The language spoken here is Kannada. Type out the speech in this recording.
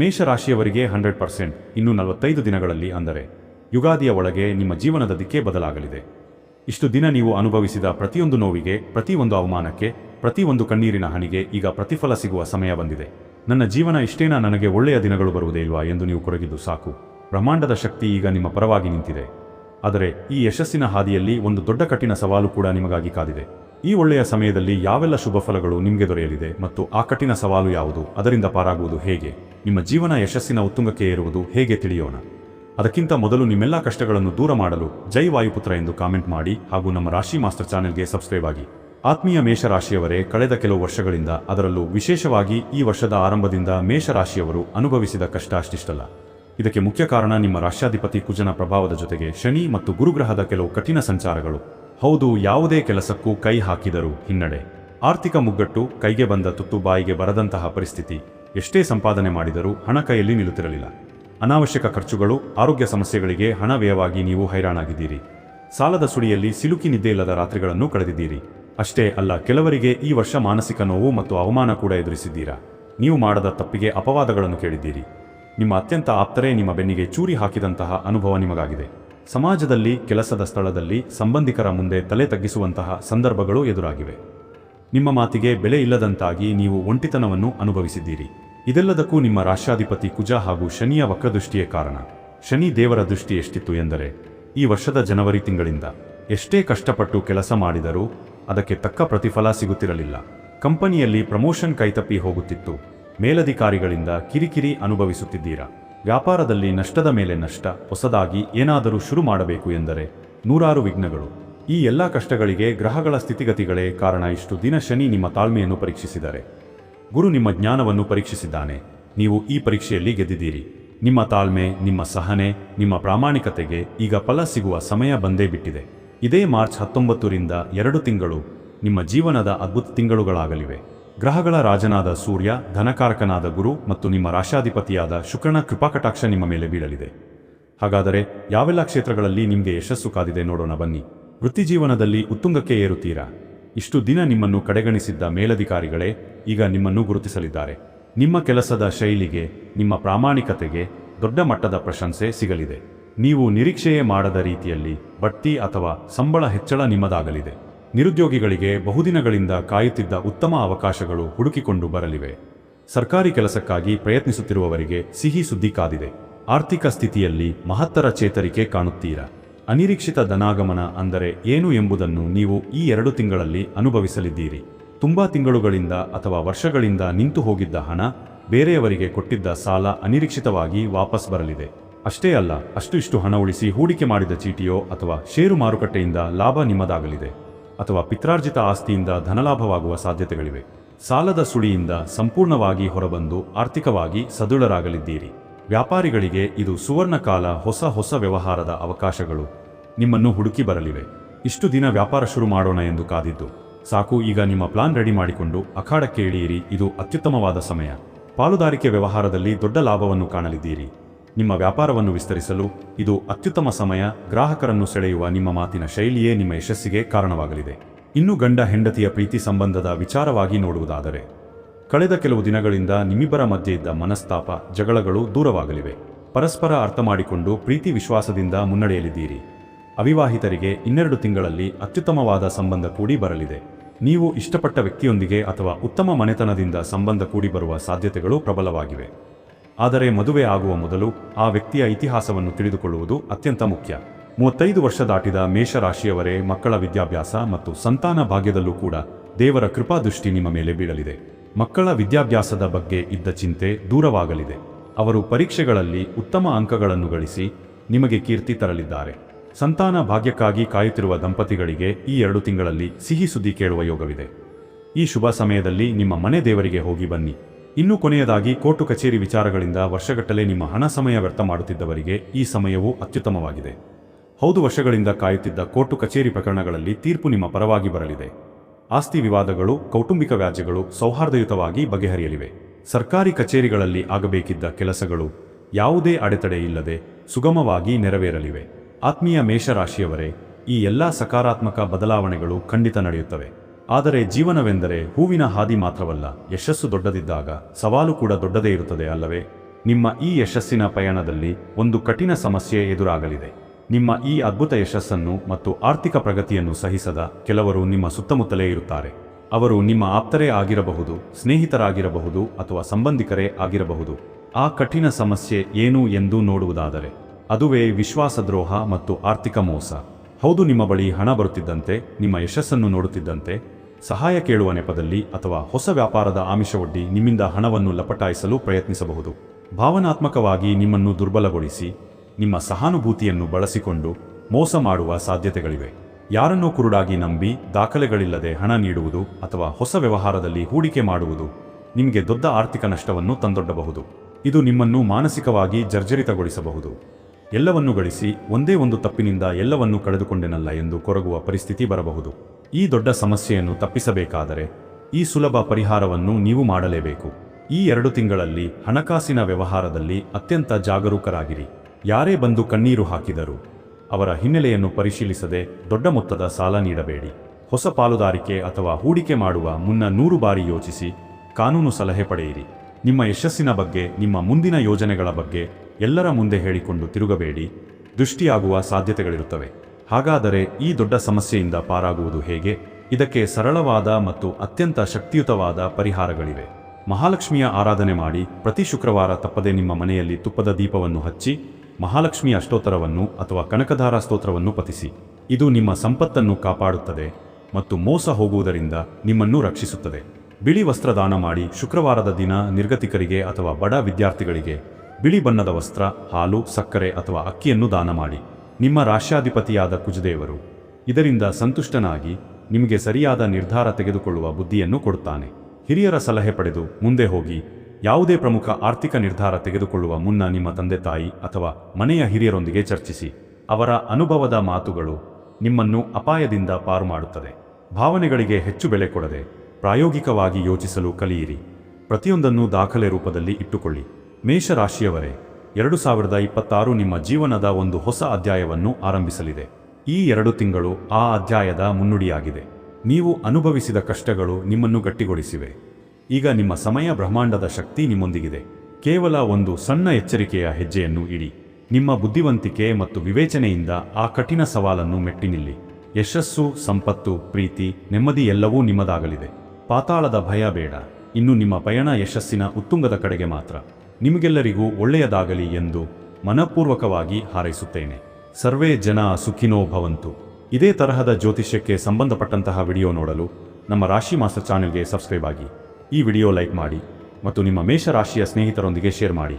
ಮೇಷರಾಶಿಯವರಿಗೆ ಹಂಡ್ರೆಡ್ ಪರ್ಸೆಂಟ್, ಇನ್ನು ನಲವತ್ತೈದು ದಿನಗಳಲ್ಲಿ ಅಂದರೆ. ಯುಗಾದಿಯ ಒಳಗೆ ನಿಮ್ಮ ಜೀವನದ ದಿಕ್ಕೇ ಬದಲಾಗಲಿದೆ. ಇಷ್ಟು ದಿನ ನೀವು ಅನುಭವಿಸಿದ ಪ್ರತಿಯೊಂದು ನೋವಿಗೆ, ಪ್ರತಿಯೊಂದು ಅವಮಾನಕ್ಕೆ, ಪ್ರತಿಯೊಂದು ಕಣ್ಣೀರಿನ ಹಣಿಗೆ ಈಗ ಪ್ರತಿಫಲ ಸಿಗುವ ಸಮಯ ಬಂದಿದೆ. ನನ್ನ ಜೀವನ ಇಷ್ಟೇನಾ ನನಗೆ ಒಳ್ಳೆಯ ದಿನಗಳು ಬರುವುದೇ ಇಲ್ವಾ ಎಂದು ನೀವು ಕೊರಗಿದ್ದು ಸಾಕು. ಬ್ರಹ್ಮಾಂಡದ ಶಕ್ತಿ ಈಗ ನಿಮ್ಮ ಪರವಾಗಿ ನಿಂತಿದೆ. ಆದರೆ ಈ ಯಶಸ್ಸಿನ ಹಾದಿಯಲ್ಲಿ ಒಂದು ದೊಡ್ಡ ಕಠಿಣ ಸವಾಲು ಕೂಡ ನಿಮಗಾಗಿ ಕಾದಿದೆ. ಈ ಒಳ್ಳೆಯ ಸಮಯದಲ್ಲಿ ಯಾವೆಲ್ಲ ಶುಭ ಫಲಗಳು ನಿಮಗೆ ದೊರೆಯಲಿದೆ ಮತ್ತು ಆ ಕಠಿಣ ಸವಾಲು ಯಾವುದು, ಅದರಿಂದ ಪಾರಾಗುವುದು ಹೇಗೆ? ನಿಮ್ಮ ಜೀವನ ಯಶಸ್ಸಿನ ಉತ್ತುಂಗಕ್ಕೆ ಏರುವುದು ಹೇಗೆ ತಿಳಿಯೋಣ? ಅದಕ್ಕಿಂತ ಮೊದಲು ನಿಮ್ಮೆಲ್ಲ ಕಷ್ಟಗಳನ್ನು ದೂರ ಮಾಡಲು ಜೈ ವಾಯುಪುತ್ರ ಎಂದು ಕಾಮೆಂಟ್ ಮಾಡಿ ಹಾಗೂ ನಮ್ಮ ರಾಶಿ ಮಾಸ್ಟರ್ ಚಾನೆಲ್ಗೆ ಸಬ್ಸ್ಕ್ರೈಬ್ ಆಗಿ. ಆತ್ಮೀಯ ಮೇಷರಾಶಿಯವರೇ, ಕಳೆದ ಕೆಲವು ವರ್ಷಗಳಿಂದ ಅದರಲ್ಲೂ ವಿಶೇಷವಾಗಿ ಈ ವರ್ಷದ ಆರಂಭದಿಂದ ಮೇಷರಾಶಿಯವರು ಅನುಭವಿಸಿದ ಕಷ್ಟ ಅಷ್ಟಿಷ್ಟಲ್ಲ. ಇದಕ್ಕೆ ಮುಖ್ಯ ಕಾರಣ ನಿಮ್ಮ ರಾಶ್ಯಾಧಿಪತಿ ಕುಜನ ಪ್ರಭಾವದ ಜೊತೆಗೆ ಶನಿ ಮತ್ತು ಗುರುಗ್ರಹದ ಕೆಲವು ಕಠಿಣ ಸಂಚಾರಗಳು. ಹೌದು, ಯಾವುದೇ ಕೆಲಸಕ್ಕೂ ಕೈ ಹಾಕಿದರೂ ಹಿನ್ನಡೆ. ಆರ್ಥಿಕ ಮುಗ್ಗಟ್ಟು, ಕೈಗೆ ಬಂದ ತುತ್ತು ಬಾಯಿಗೆ ಬರದಂತಹ ಪರಿಸ್ಥಿತಿ. ಎಷ್ಟೇ ಸಂಪಾದನೆ ಮಾಡಿದರೂ ಹಣ ಕೈಯಲ್ಲಿ ನಿಲ್ಲುತ್ತಿರಲಿಲ್ಲ. ಅನಾವಶ್ಯಕ ಖರ್ಚುಗಳು, ಆರೋಗ್ಯ ಸಮಸ್ಯೆಗಳಿಗೆ ಹಣ ವ್ಯಯವಾಗಿ ನೀವು ಹೈರಾಣಾಗಿದ್ದೀರಿ. ಸಾಲದ ಸುಳಿಯಲ್ಲಿ ಸಿಲುಕಿ ನಿದ್ದೆ ಇಲ್ಲದ ರಾತ್ರಿಗಳನ್ನು ಕಳೆದಿದ್ದೀರಿ. ಅಷ್ಟೇ ಅಲ್ಲ, ಕೆಲವರಿಗೆ ಈ ವರ್ಷ ಮಾನಸಿಕ ನೋವು ಮತ್ತು ಅವಮಾನ ಕೂಡ ಎದುರಿಸಿದ್ದೀರಾ? ನೀವು ಮಾಡದ ತಪ್ಪಿಗೆ ಅಪವಾದಗಳನ್ನು ಕೇಳಿದ್ದೀರಿ. ನಿಮ್ಮ ಅತ್ಯಂತ ಆಪ್ತರೇ ನಿಮ್ಮ ಬೆನ್ನಿಗೆ ಚೂರಿ ಹಾಕಿದಂತಹ ಅನುಭವ ನಿಮಗಾಗಿದೆ. ಸಮಾಜದಲ್ಲಿ, ಕೆಲಸದ ಸ್ಥಳದಲ್ಲಿ ಸಂಬಂಧಿಕರ ಮುಂದೆ ತಲೆ ತಗ್ಗಿಸುವಂತಹ ಸಂದರ್ಭಗಳು ಎದುರಾಗಿವೆ. ನಿಮ್ಮ ಮಾತಿಗೆ ಬೆಲೆ ಇಲ್ಲದಂತಾಗಿ ನೀವು ಒಂಟಿತನವನ್ನು ಅನುಭವಿಸಿದ್ದೀರಿ. ಇದೆಲ್ಲದಕ್ಕೂ ನಿಮ್ಮ ರಾಷ್ಟ್ರಾಧಿಪತಿ ಕುಜ ಹಾಗೂ ಶನಿಯ ವಕ್ರದೃಷ್ಟಿಯೇ ಕಾರಣ. ಶನಿ ದೇವರ ದೃಷ್ಟಿ ಎಷ್ಟಿತ್ತು ಎಂದರೆ, ಈ ವರ್ಷದ ಜನವರಿ ತಿಂಗಳಿಂದ ಎಷ್ಟೇ ಕಷ್ಟಪಟ್ಟು ಕೆಲಸ ಮಾಡಿದರೂ ಅದಕ್ಕೆ ತಕ್ಕ ಪ್ರತಿಫಲ ಸಿಗುತ್ತಿರಲಿಲ್ಲ. ಕಂಪನಿಯಲ್ಲಿ ಪ್ರಮೋಷನ್ ಕೈತಪ್ಪಿ ಹೋಗುತ್ತಿತ್ತು. ಮೇಲಧಿಕಾರಿಗಳಿಂದ ಕಿರಿಕಿರಿ ಅನುಭವಿಸುತ್ತಿದ್ದೀರಾ? ವ್ಯಾಪಾರದಲ್ಲಿ ನಷ್ಟದ ಮೇಲೆ ನಷ್ಟ, ಹೊಸದಾಗಿ ಏನಾದರೂ ಶುರು ಮಾಡಬೇಕು ಎಂದರೆ ನೂರಾರು ವಿಘ್ನಗಳು. ಈ ಎಲ್ಲ ಕಷ್ಟಗಳಿಗೆ ಗ್ರಹಗಳ ಸ್ಥಿತಿಗತಿಗಳೇ ಕಾರಣ. ಇಷ್ಟು ದಿನ ಶನಿ ನಿಮ್ಮ ತಾಳ್ಮೆಯನ್ನು ಪರೀಕ್ಷಿಸಿದ್ದಾರೆ ಗುರು ನಿಮ್ಮ ಜ್ಞಾನವನ್ನು ಪರೀಕ್ಷಿಸಿದ್ದಾನೆ. ನೀವು ಈ ಪರೀಕ್ಷೆಯಲ್ಲಿ ಗೆದ್ದಿದ್ದೀರಿ. ನಿಮ್ಮ ತಾಳ್ಮೆ, ನಿಮ್ಮ ಸಹನೆ, ನಿಮ್ಮ ಪ್ರಾಮಾಣಿಕತೆಗೆ ಈಗ ಫಲ ಸಿಗುವ ಸಮಯ ಬಂದೇ ಬಿಟ್ಟಿದೆ. ಇದೇ ಮಾರ್ಚ್ ಹತ್ತೊಂಬತ್ತರಿಂದ ಎರಡು ತಿಂಗಳು ನಿಮ್ಮ ಜೀವನದ ಅದ್ಭುತ ತಿಂಗಳುಗಳಾಗಲಿವೆ. ಗ್ರಹಗಳ ರಾಜನಾದ ಸೂರ್ಯ, ಧನಕಾರಕನಾದ ಗುರು ಮತ್ತು ನಿಮ್ಮ ರಾಶಾಧಿಪತಿಯಾದ ಶುಕ್ರನ ಕೃಪಾಕಟಾಕ್ಷ ನಿಮ್ಮ ಮೇಲೆ ಬೀಳಲಿದೆ. ಹಾಗಾದರೆ ಯಾವೆಲ್ಲ ಕ್ಷೇತ್ರಗಳಲ್ಲಿ ನಿಮಗೆ ಯಶಸ್ಸು ಕಾದಿದೆ ನೋಡೋಣ ಬನ್ನಿ. ವೃತ್ತಿಜೀವನದಲ್ಲಿ ಉತ್ತುಂಗಕ್ಕೆ ಏರುತ್ತೀರಾ? ಇಷ್ಟು ದಿನ ನಿಮ್ಮನ್ನು ಕಡೆಗಣಿಸಿದ್ದ ಮೇಲಧಿಕಾರಿಗಳೇ ಈಗ ನಿಮ್ಮನ್ನು ಗುರುತಿಸಲಿದ್ದಾರೆ. ನಿಮ್ಮ ಕೆಲಸದ ಶೈಲಿಗೆ, ನಿಮ್ಮ ಪ್ರಾಮಾಣಿಕತೆಗೆ ದೊಡ್ಡ ಮಟ್ಟದ ಪ್ರಶಂಸೆ ಸಿಗಲಿದೆ. ನೀವು ನಿರೀಕ್ಷೆಯೇ ಮಾಡದ ರೀತಿಯಲ್ಲಿ ಬಡ್ತಿ ಅಥವಾ ಸಂಬಳ ಹೆಚ್ಚಳ ನಿಮ್ಮದಾಗಲಿದೆ. ನಿರುದ್ಯೋಗಿಗಳಿಗೆ ಬಹುದಿನಗಳಿಂದ ಕಾಯುತ್ತಿದ್ದ ಉತ್ತಮ ಅವಕಾಶಗಳು ಹುಡುಕಿಕೊಂಡು ಬರಲಿವೆ. ಸರ್ಕಾರಿ ಕೆಲಸಕ್ಕಾಗಿ ಪ್ರಯತ್ನಿಸುತ್ತಿರುವವರಿಗೆ ಸಿಹಿ ಸುದ್ದಿ ಕಾದಿದೆ. ಆರ್ಥಿಕ ಸ್ಥಿತಿಯಲ್ಲಿ ಮಹತ್ತರ ಚೇತರಿಕೆ ಕಾಣುತ್ತೀರಾ? ಅನಿರೀಕ್ಷಿತ ಧನಾಗಮನ ಅಂದರೆ ಏನು ಎಂಬುದನ್ನು ನೀವು ಈ ಎರಡು ತಿಂಗಳಲ್ಲಿ ಅನುಭವಿಸಲಿದ್ದೀರಿ. ತುಂಬಾ ತಿಂಗಳುಗಳಿಂದ ಅಥವಾ ವರ್ಷಗಳಿಂದ ನಿಂತು ಹೋಗಿದ್ದ ಹಣ ಬೇರೆಯವರಿಗೆ ಕೊಟ್ಟಿದ್ದ ಸಾಲ ಅನಿರೀಕ್ಷಿತವಾಗಿ ವಾಪಸ್ ಬರಲಿದೆ. ಅಷ್ಟೇ ಅಲ್ಲ, ಅಷ್ಟು ಇಷ್ಟು ಹಣ ಉಳಿಸಿ ಹೂಡಿಕೆ ಮಾಡಿದ ಚೀಟಿಯೋ ಅಥವಾ ಷೇರು ಮಾರುಕಟ್ಟೆಯಿಂದ ಲಾಭ ನಿಮ್ಮದಾಗಲಿದೆ ಅಥವಾ ಪಿತ್ರಾರ್ಜಿತ ಆಸ್ತಿಯಿಂದ ಧನಲಾಭವಾಗುವ ಸಾಧ್ಯತೆಗಳಿವೆ. ಸಾಲದ ಸುಳಿಯಿಂದ ಸಂಪೂರ್ಣವಾಗಿ ಹೊರಬಂದು ಆರ್ಥಿಕವಾಗಿ ಸದೃಢರಾಗಲಿದ್ದೀರಿ. ವ್ಯಾಪಾರಿಗಳಿಗೆ ಇದು ಸುವರ್ಣ ಕಾಲ ಹೊಸ ಹೊಸ ವ್ಯವಹಾರದ ಅವಕಾಶಗಳು. ನಿಮ್ಮನ್ನು ಹುಡುಕಿ ಬರಲಿವೆ. ಇಷ್ಟು ದಿನ ವ್ಯಾಪಾರ ಶುರು ಮಾಡೋಣ ಎಂದು ಕಾದಿದ್ದು. ಸಾಕು, ಈಗ ನಿಮ್ಮ ಪ್ಲಾನ್ ರೆಡಿ ಮಾಡಿಕೊಂಡು ಅಖಾಡಕ್ಕೆ ಇಳಿಯಿರಿ. ಇದು ಅತ್ಯುತ್ತಮವಾದ ಸಮಯ. ಪಾಲುದಾರಿಕೆ ವ್ಯವಹಾರದಲ್ಲಿ ದೊಡ್ಡ ಲಾಭವನ್ನು ಕಾಣಲಿದ್ದೀರಿ. ನಿಮ್ಮ ವ್ಯಾಪಾರವನ್ನು ವಿಸ್ತರಿಸಲು ಇದು ಅತ್ಯುತ್ತಮ ಸಮಯ. ಗ್ರಾಹಕರನ್ನು ಸೆಳೆಯುವ ನಿಮ್ಮ ಮಾತಿನ ಶೈಲಿಯೇ ನಿಮ್ಮ ಯಶಸ್ಸಿಗೆ ಕಾರಣವಾಗಲಿದೆ. ಇನ್ನು ಗಂಡ ಹೆಂಡತಿಯ ಪ್ರೀತಿ ಸಂಬಂಧದ ವಿಚಾರವಾಗಿ ನೋಡುವುದಾದರೆ ಕಳೆದ ಕೆಲವು ದಿನಗಳಿಂದ ನಿಮ್ಮಿಬ್ಬರ ಮಧ್ಯೆ ಇದ್ದ ಮನಸ್ತಾಪ, ಜಗಳಗಳು ದೂರವಾಗಲಿವೆ. ಪರಸ್ಪರ ಅರ್ಥ ಮಾಡಿಕೊಂಡು ಪ್ರೀತಿ ವಿಶ್ವಾಸದಿಂದ ಮುನ್ನಡೆಯಲಿದ್ದೀರಿ ಅವಿವಾಹಿತರಿಗೆ ಇನ್ನೆರಡು ತಿಂಗಳಲ್ಲಿ ಅತ್ಯುತ್ತಮವಾದ ಸಂಬಂಧ ಕೂಡಿ ಬರಲಿದೆ. ನೀವು ಇಷ್ಟಪಟ್ಟ ವ್ಯಕ್ತಿಯೊಂದಿಗೆ ಅಥವಾ ಉತ್ತಮ ಮನೆತನದಿಂದ ಸಂಬಂಧ ಕೂಡಿ ಬರುವ ಸಾಧ್ಯತೆಗಳು ಪ್ರಬಲವಾಗಿವೆ. ಆದರೆ ಮದುವೆ ಆಗುವ ಮೊದಲು ಆ ವ್ಯಕ್ತಿಯ ಇತಿಹಾಸವನ್ನು ತಿಳಿದುಕೊಳ್ಳುವುದು ಅತ್ಯಂತ ಮುಖ್ಯ. ಮೂವತ್ತೈದು ವರ್ಷ ದಾಟಿದ ಮೇಷರಾಶಿಯವರೇ ಮಕ್ಕಳ ವಿದ್ಯಾಭ್ಯಾಸ ಮತ್ತು ಸಂತಾನ ಭಾಗ್ಯದಲ್ಲೂ ಕೂಡ ದೇವರ ಕೃಪಾ ದೃಷ್ಟಿ ನಿಮ್ಮ ಮೇಲೆ ಬೀಳಲಿದೆ. ಮಕ್ಕಳ ವಿದ್ಯಾಭ್ಯಾಸದ ಬಗ್ಗೆ ಇದ್ದ ಚಿಂತೆ ದೂರವಾಗಲಿದೆ. ಅವರು ಪರೀಕ್ಷೆಗಳಲ್ಲಿ ಉತ್ತಮ ಅಂಕಗಳನ್ನು ಗಳಿಸಿ ನಿಮಗೆ ಕೀರ್ತಿ ತರಲಿದ್ದಾರೆ. ಸಂತಾನ ಭಾಗ್ಯಕ್ಕಾಗಿ ಕಾಯುತ್ತಿರುವ ದಂಪತಿಗಳಿಗೆ ಈ ಎರಡು ತಿಂಗಳಲ್ಲಿ ಸಿಹಿ ಸುದ್ದಿ ಕೇಳುವ ಯೋಗವಿದೆ. ಈ ಶುಭ ಸಮಯದಲ್ಲಿ ನಿಮ್ಮ ಮನೆ ದೇವರಿಗೆ ಹೋಗಿ ಬನ್ನಿ. ಇನ್ನು ಕೊನೆಯದಾಗಿ ಕೋರ್ಟು ಕಚೇರಿ ವಿಚಾರಗಳಿಂದ ವರ್ಷಗಟ್ಟಲೆ ನಿಮ್ಮ ಹಣ ಸಮಯ ವ್ಯರ್ಥ ಮಾಡುತ್ತಿದ್ದವರಿಗೆ ಈ ಸಮಯವು ಅತ್ಯುತ್ತಮವಾಗಿದೆ. ಹೌದು, ವರ್ಷಗಳಿಂದ ಕಾಯುತ್ತಿದ್ದ ಕೋರ್ಟು ಕಚೇರಿ ಪ್ರಕರಣಗಳಲ್ಲಿ ತೀರ್ಪು ನಿಮ್ಮ ಪರವಾಗಿ ಬರಲಿದೆ. ಆಸ್ತಿ ವಿವಾದಗಳು, ಕೌಟುಂಬಿಕ ವ್ಯಾಜ್ಯಗಳು ಸೌಹಾರ್ದಯುತವಾಗಿ ಬಗೆಹರಿಯಲಿವೆ. ಸರ್ಕಾರಿ ಕಚೇರಿಗಳಲ್ಲಿ ಆಗಬೇಕಿದ್ದ ಕೆಲಸಗಳು ಯಾವುದೇ ಅಡೆತಡೆ ಇಲ್ಲದೆ ಸುಗಮವಾಗಿ ನೆರವೇರಲಿವೆ. ಆತ್ಮೀಯ ಮೇಷರಾಶಿಯವರೇ, ಈ ಎಲ್ಲಾ ಸಕಾರಾತ್ಮಕ ಬದಲಾವಣೆಗಳು ಖಂಡಿತ ನಡೆಯುತ್ತವೆ. ಆದರೆ ಜೀವನವೆಂದರೆ ಹೂವಿನ ಹಾದಿ ಮಾತ್ರವಲ್ಲ, ಯಶಸ್ಸು ದೊಡ್ಡದಿದ್ದಾಗ ಸವಾಲು ಕೂಡ ದೊಡ್ಡದೇ ಇರುತ್ತದೆ ಅಲ್ಲವೇ? ನಿಮ್ಮ ಈ ಯಶಸ್ಸಿನ ಪಯಣದಲ್ಲಿ ಒಂದು ಕಠಿಣ ಸಮಸ್ಯೆ ಎದುರಾಗಲಿದೆ. ನಿಮ್ಮ ಈ ಅದ್ಭುತ ಯಶಸ್ಸನ್ನು ಮತ್ತು ಆರ್ಥಿಕ ಪ್ರಗತಿಯನ್ನು ಸಹಿಸದ ಕೆಲವರು ನಿಮ್ಮ ಸುತ್ತಮುತ್ತಲೇ ಇರುತ್ತಾರೆ. ಅವರು ನಿಮ್ಮ ಆಪ್ತರೇ ಆಗಿರಬಹುದು, ಸ್ನೇಹಿತರಾಗಿರಬಹುದು ಅಥವಾ ಸಂಬಂಧಿಕರೇ ಆಗಿರಬಹುದು. ಆ ಕಠಿಣ ಸಮಸ್ಯೆ ಏನು ಎಂದು ನೋಡುವುದಾದರೆ, ಅದುವೇ ವಿಶ್ವಾಸದ್ರೋಹ ಮತ್ತು ಆರ್ಥಿಕ ಮೋಸ. ಹೌದು, ನಿಮ್ಮ ಬಳಿ ಹಣ ಬರುತ್ತಿದ್ದಂತೆ, ನಿಮ್ಮ ಯಶಸ್ಸನ್ನು ನೋಡುತ್ತಿದ್ದಂತೆ, ಸಹಾಯ ಕೇಳುವ ನೆಪದಲ್ಲಿ ಅಥವಾ ಹೊಸ ವ್ಯಾಪಾರದ ಆಮಿಷವೊಡ್ಡಿ ನಿಮ್ಮಿಂದ ಹಣವನ್ನು ಲಪಟಾಯಿಸಲು ಪ್ರಯತ್ನಿಸಬಹುದು. ಭಾವನಾತ್ಮಕವಾಗಿ ನಿಮ್ಮನ್ನು ದುರ್ಬಲಗೊಳಿಸಿ ನಿಮ್ಮ ಸಹಾನುಭೂತಿಯನ್ನು ಬಳಸಿಕೊಂಡು ಮೋಸ ಮಾಡುವ ಸಾಧ್ಯತೆಗಳಿವೆ. ಯಾರನ್ನೋ ಕುರುಡಾಗಿ ನಂಬಿ ದಾಖಲೆಗಳಿಲ್ಲದೆ ಹಣ ನೀಡುವುದು ಅಥವಾ ಹೊಸ ವ್ಯವಹಾರದಲ್ಲಿ ಹೂಡಿಕೆ ಮಾಡುವುದು ನಿಮಗೆ ದೊಡ್ಡ ಆರ್ಥಿಕ ನಷ್ಟವನ್ನು ತಂದೊಡ್ಡಬಹುದು. ಇದು ನಿಮ್ಮನ್ನು ಮಾನಸಿಕವಾಗಿ ಜರ್ಜರಿತಗೊಳಿಸಬಹುದು. ಎಲ್ಲವನ್ನೂ ಗಳಿಸಿ ಒಂದೇ ಒಂದು ತಪ್ಪಿನಿಂದ ಎಲ್ಲವನ್ನೂ ಕಳೆದುಕೊಂಡೆನಲ್ಲ ಎಂದು ಕೊರಗುವ ಪರಿಸ್ಥಿತಿ ಬರಬಹುದು. ಈ ದೊಡ್ಡ ಸಮಸ್ಯೆಯನ್ನು ತಪ್ಪಿಸಬೇಕಾದರೆ ಈ ಸುಲಭ ಪರಿಹಾರವನ್ನು ನೀವು ಮಾಡಲೇಬೇಕು. ಈ ಎರಡು ತಿಂಗಳಲ್ಲಿ ಹಣಕಾಸಿನ ವ್ಯವಹಾರದಲ್ಲಿ ಅತ್ಯಂತ ಜಾಗರೂಕರಾಗಿರಿ. ಯಾರೇ ಬಂದು ಕಣ್ಣೀರು ಹಾಕಿದರು ಅವರ ಹಿನ್ನೆಲೆಯನ್ನು ಪರಿಶೀಲಿಸದೆ ದೊಡ್ಡ ಮೊತ್ತದ ಸಾಲ ನೀಡಬೇಡಿ. ಹೊಸ ಪಾಲುದಾರಿಕೆ ಅಥವಾ ಹೂಡಿಕೆ ಮಾಡುವ ಮುನ್ನ ನೂರು ಬಾರಿ ಯೋಚಿಸಿ ಕಾನೂನು ಸಲಹೆ ಪಡೆಯಿರಿ. ನಿಮ್ಮ ಯಶಸ್ಸಿನ ಬಗ್ಗೆ, ನಿಮ್ಮ ಮುಂದಿನ ಯೋಜನೆಗಳ ಬಗ್ಗೆ ಎಲ್ಲರ ಮುಂದೆ ಹೇಳಿಕೊಂಡು ತಿರುಗಬೇಡಿ. ದೃಷ್ಟಿಯಾಗುವ ಸಾಧ್ಯತೆಗಳಿರುತ್ತವೆ. ಹಾಗಾದರೆ ಈ ದೊಡ್ಡ ಸಮಸ್ಯೆಯಿಂದ ಪಾರಾಗುವುದು ಹೇಗೆ? ಇದಕ್ಕೆ ಸರಳವಾದ ಮತ್ತು ಅತ್ಯಂತ ಶಕ್ತಿಯುತವಾದ ಪರಿಹಾರಗಳಿವೆ. ಮಹಾಲಕ್ಷ್ಮಿಯ ಆರಾಧನೆ ಮಾಡಿ ಪ್ರತಿ ಶುಕ್ರವಾರ ತಪ್ಪದೆ ನಿಮ್ಮ ಮನೆಯಲ್ಲಿ ತುಪ್ಪದ ದೀಪವನ್ನು ಹಚ್ಚಿ ಮಹಾಲಕ್ಷ್ಮಿ ಅಷ್ಟೋತ್ತರವನ್ನು ಅಥವಾ ಕನಕಧಾರ ಸ್ತೋತ್ರವನ್ನು ಪತಿಸಿ ಇದು ನಿಮ್ಮ ಸಂಪತ್ತನ್ನು ಕಾಪಾಡುತ್ತದೆ ಮತ್ತು ಮೋಸ ಹೋಗುವುದರಿಂದ ನಿಮ್ಮನ್ನು ರಕ್ಷಿಸುತ್ತದೆ. ಬಿಳಿ ವಸ್ತ್ರ ದಾನ ಮಾಡಿ ಶುಕ್ರವಾರದ ದಿನ ನಿರ್ಗತಿಕರಿಗೆ ಅಥವಾ ಬಡ ವಿದ್ಯಾರ್ಥಿಗಳಿಗೆ ಬಿಳಿ ಬಣ್ಣದ ವಸ್ತ್ರ, ಹಾಲು, ಸಕ್ಕರೆ ಅಥವಾ ಅಕ್ಕಿಯನ್ನು ದಾನ ಮಾಡಿ. ನಿಮ್ಮ ರಾಷ್ಟ್ರಾಧಿಪತಿಯಾದ ಕುಜದೇವರು ಇದರಿಂದ ಸಂತುಷ್ಟನಾಗಿ ನಿಮಗೆ ಸರಿಯಾದ ನಿರ್ಧಾರ ತೆಗೆದುಕೊಳ್ಳುವ ಬುದ್ಧಿಯನ್ನು ಕೊಡುತ್ತಾನೆ. ಹಿರಿಯರ ಸಲಹೆ ಪಡೆದು ಮುಂದೆ ಹೋಗಿ ಯಾವುದೇ ಪ್ರಮುಖ ಆರ್ಥಿಕ ನಿರ್ಧಾರ ತೆಗೆದುಕೊಳ್ಳುವ ಮುನ್ನ ನಿಮ್ಮ ತಂದೆ ತಾಯಿ ಅಥವಾ ಮನೆಯ ಹಿರಿಯರೊಂದಿಗೆ ಚರ್ಚಿಸಿ, ಅವರ ಅನುಭವದ ಮಾತುಗಳು ನಿಮ್ಮನ್ನು ಅಪಾಯದಿಂದ ಪಾರು ಮಾಡುತ್ತದೆ. ಭಾವನೆಗಳಿಗೆ ಹೆಚ್ಚು ಬೆಲೆ ಕೊಡದೆ ಪ್ರಾಯೋಗಿಕವಾಗಿ ಯೋಚಿಸಲು ಕಲಿಯಿರಿ. ಪ್ರತಿಯೊಂದನ್ನು ದಾಖಲೆ ರೂಪದಲ್ಲಿ ಇಟ್ಟುಕೊಳ್ಳಿ. ಮೇಷರಾಶಿಯವರೇ, ಎರಡು ಸಾವಿರದ ಇಪ್ಪತ್ತಾರು ನಿಮ್ಮ ಜೀವನದ ಒಂದು ಹೊಸ ಅಧ್ಯಾಯವನ್ನು ಆರಂಭಿಸಲಿದೆ. ಈ ಎರಡು ತಿಂಗಳು ಆ ಅಧ್ಯಾಯದ ಮುನ್ನುಡಿಯಾಗಿದೆ. ನೀವು ಅನುಭವಿಸಿದ ಕಷ್ಟಗಳು ನಿಮ್ಮನ್ನು ಗಟ್ಟಿಗೊಳಿಸಿವೆ. ಈಗ ನಿಮ್ಮ ಸಮಯ ಬ್ರಹ್ಮಾಂಡದ ಶಕ್ತಿ ನಿಮ್ಮೊಂದಿಗಿದೆ. ಕೇವಲ ಒಂದು ಸಣ್ಣ ಎಚ್ಚರಿಕೆಯ ಹೆಜ್ಜೆಯನ್ನು ಇಡಿ. ನಿಮ್ಮ ಬುದ್ಧಿವಂತಿಕೆ ಮತ್ತು ವಿವೇಚನೆಯಿಂದ ಆ ಕಠಿಣ ಸವಾಲನ್ನು ಮೆಟ್ಟಿ ನಿಲ್ಲಿ. ಯಶಸ್ಸು, ಸಂಪತ್ತು, ಪ್ರೀತಿ, ನೆಮ್ಮದಿ ಎಲ್ಲವೂ ನಿಮ್ಮದಾಗಲಿದೆ. ಪಾತಾಳದ ಭಯ ಬೇಡ. ಇನ್ನು ನಿಮ್ಮ ಪಯಣ ಯಶಸ್ಸಿನ ಉತ್ತುಂಗದ ಕಡೆಗೆ ಮಾತ್ರ. ನಿಮಗೆಲ್ಲರಿಗೂ ಒಳ್ಳೆಯದಾಗಲಿ ಎಂದು ಮನಪೂರ್ವಕವಾಗಿ ಹಾರೈಸುತ್ತೇನೆ. ಸರ್ವೇ ಜನ ಸುಖಿನೋ ಭವಂತು. ಇದೇ ತರಹದ ಜ್ಯೋತಿಷ್ಯಕ್ಕೆ ಸಂಬಂಧಪಟ್ಟಂತಹ ವಿಡಿಯೋ ನೋಡಲು ನಮ್ಮ ರಾಶಿ ಮಾಸ್ಟರ್ ಚಾನೆಲ್ಗೆ ಸಬ್ಸ್ಕ್ರೈಬ್ ಆಗಿ. ಈ ವಿಡಿಯೋ ಲೈಕ್ ಮಾಡಿ ಮತ್ತು ನಿಮ್ಮ ಮೇಷರಾಶಿಯ ಸ್ನೇಹಿತರೊಂದಿಗೆ ಶೇರ್ ಮಾಡಿ.